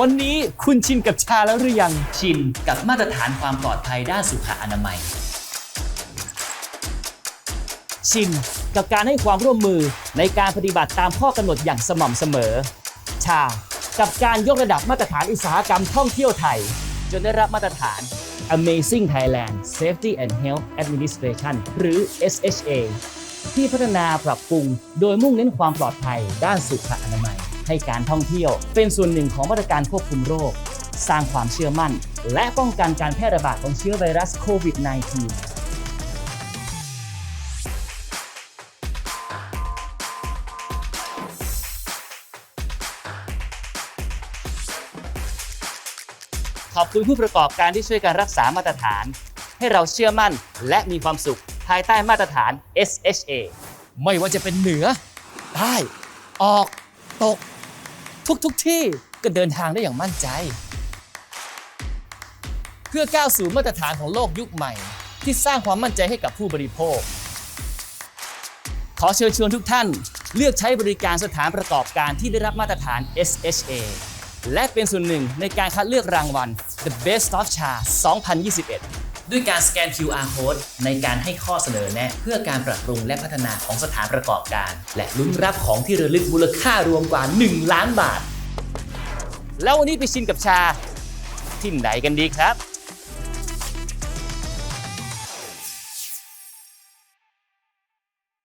วันนี้คุณชินกับชาแล้วหรือยัง ชินกับมาตรฐานความปลอดภัยด้านสุขอนามัย ชินกับการให้ความร่วมมือในการปฏิบัติตามข้อกำหนดอย่างสม่ำเสมอ ชา กับการยกระดับมาตรฐานอุตสาหกรรมท่องเที่ยวไทย จนได้รับมาตรฐาน Amazing Thailand Safety and Health Administration หรือ SHA ที่พัฒนาปรับปรุงโดยมุ่งเน้นความปลอดภัยด้านสุขอนามัย ให้การท่องเที่ยว เป็นส่วนหนึ่งของมาตรการควบคุมโรค สร้างความเชื่อมั่น และป้องกันการแพร่ระบาดของเชื้อไวรัสโควิด -19 ขอบคุณผู้ประกอบการที่ช่วยการรักษามาตรฐาน ให้เราเชื่อมั่นและมีความสุขภายใต้มาตรฐาน SHA ไม่ว่าจะเป็นเหนือใต้ออก ตก ทุกทุกที่ก็เดินทางได้อย่างมั่นใจ เพื่อก้าวสู่มาตรฐานของโลกยุคใหม่ ที่สร้างความมั่นใจให้กับผู้บริโภค ขอเชิญชวนทุกท่านเลือกใช้บริการสถานประกอบการที่ได้รับมาตรฐาน SHA และเป็นส่วนหนึ่งในการคัดเลือกรางวัล The Best of Cha 2021 ด้วยการสแกน QR code ในการให้ข้อเสนอแนะ เพื่อการปรับปรุงและพัฒนาของสถานประกอบการ และลุ้นรับของที่ระลึกมูลค่ารวมกว่า 1 ล้านบาท แล้ววันนี้ไปชิมกับชาที่ไหนกันดีครับ